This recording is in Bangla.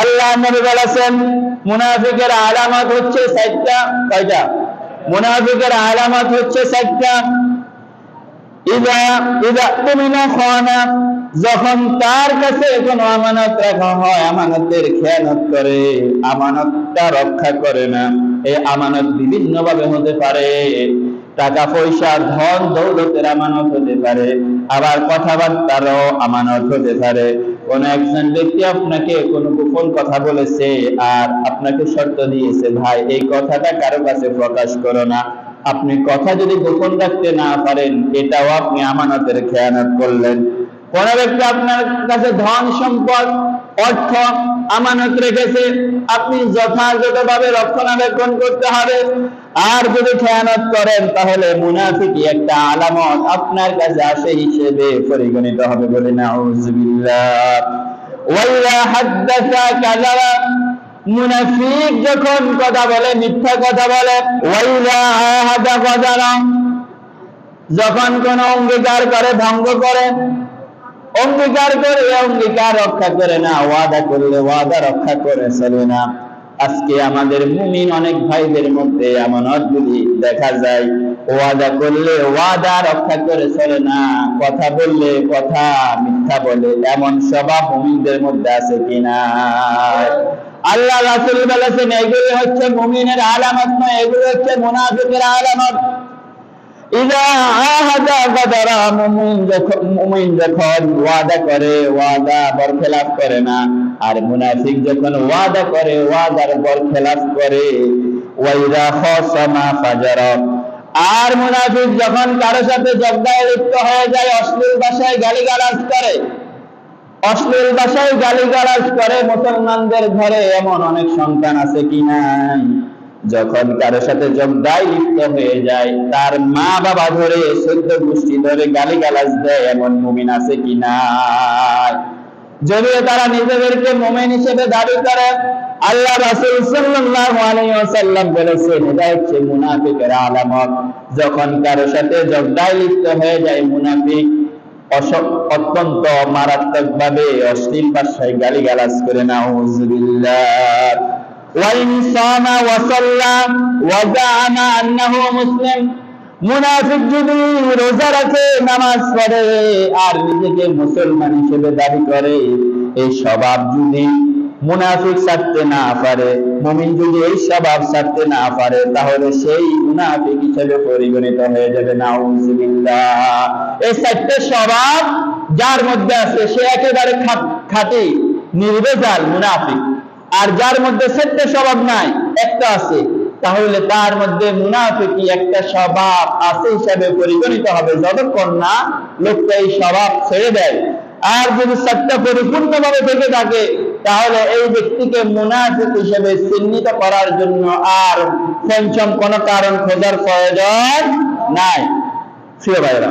আল্লাহ নবী বলেছেন, মুনাফিকের আলামত হচ্ছে চারটা কয়টা? মুনাফিকের আলামত হচ্ছে চারটা ইদা ইদা তুমিনা খানা, যখন তার কাছে কোনো আমানত রাখা হয়, আমানতের খেয়ানত করে, আমানতটা রক্ষা করে না। এই আমানত বিভিন্ন ভাবে হতে পারে, টাকা পয়সা, ধন, দৌলতের আমানত হতে পারে, আবার কথাবার্তারও আমানত হতে পারে। কোন একজন ব্যক্তি আপনাকে কোনো গোপন কথা বলেছে আর আপনাকে শর্ত দিয়েছে, ভাই, এই কথাটা কারও কাছে প্রকাশ করো না। আপনি কথা যদি গোপন রাখতে না পারেন, এটাও আপনি আমানতের খেয়ানত করলেন। কোন ব্যক্তি আপনার কাছে ধন, সম্পদ, অর্থ আমানত রেখেছে, আপনি যথাযথভাবে রক্ষণাবেক্ষণ করতে হবে। আর যদি খেয়ানত করেন, তাহলে মুনাফিকি একটা আলামত আপনার কাছে আসে হিসেবে পরিগণিত হবে বলে কাযাবা মুনাফিক যখন কথা বলে, মিথ্যা কথা বলে যখন কোন অঙ্গীকার করে, ভঙ্গ করে, অঙ্গীকার করে অঙ্গীকার রক্ষা করে না, ওয়াদা করলে ওয়াদা রক্ষা করে চলে না। আজকে আমাদের মুমিন অনেক ভাইদের মধ্যে আমানত গুলি দেখা যায়। ওয়াদা করলে ওয়াদা রক্ষা করে চলে না। কথা বললে কথা, মিথ্যা বলে। এমন স্বভাব মুমিনদের মধ্যে আছে কিনা আল্লাহ রাসূল বলেছেন, এগুলি হচ্ছে মুমিনের আলামত নয়, এগুলি হচ্ছে মুনাফিকের আলামত। আর মুনাফিক যখন ওয়াদা করে, ওয়াদার বরখেলাপ করে খাসামা ফাজারা আর মুনাফিক যখন কারও সাথে জগদায় লিপ্ত হয়ে যায়, অশ্লীল ভাষায় গালিগালাজ করে। অশ্লীল ভাষায় গালিগালাজ করে মুসলমানদের ঘরে এমন অনেক সন্তান আছে কি নাই? যখন কারও সাথে জগদায় লিপ্ত হয়ে যায়, তার মা বাবা ধরে, সদ্য গোষ্ঠী ধরে গালিগালাজ দেয়, এমন মুমিন আছে কি নাই? যদিও তারা নিজেদেরকে মোমেন হিসেবে দাবি করে আল্লাহ রাসূল সাল্লাল্লাহু আলাইহি ওয়াসাল্লাম বলেছেন এটা হচ্ছে মুনাফিকের আলামত। যখন কারও সাথে জগদায় লিপ্ত হয়ে যায়, মুনাফিক অত্যন্ত মারাত্মক ভাবে অশ্লীল ভাষায় গালিগালাজ করে নাউজুবিল্লাহ ওয়াইন সামা ওয়া সাল্লা ওয়া জাআমা আন্নাহু মুসলিম। মুনাফিক যদি রোজা রাখে, নামাজ পড়ে, আর নিজেকে মুসলমান হিসেবে দাবি করে, এই স্বভাব যদি মুনাফিক ছাড়তে না পারে, মুমিন যদি এই স্বভাব ছাড়তে না পারে, তাহলে সেই মুনাফিক হিসেবে পরিগণিত হয়ে যাবে। নাউজুবিল্লাহ। এই চারটে স্বভাব যার মধ্যে আছে, সে একেবারে খাঁটি নির্বেজাল মুনাফিক। আর যার মধ্যে চারটে স্বভাব নাই, একটা আছে, তাহলে তার মধ্যে মুনাফিকি একটা স্বভাব আছে হিসাবে পরিগণিত হবে। যতক্ষণ না লোকটা এই স্বভাব ছেড়ে দেয়। আর যদি সত্য পরিপূর্ণভাবে থেকে থাকে তাহলে এই ব্যক্তিকে মুনাফিক হিসেবে চিহ্নিত করার জন্য আর পঞ্চম কোন কারণ খোঁজার প্রয়োজন নাই। প্রিয় ভাইরা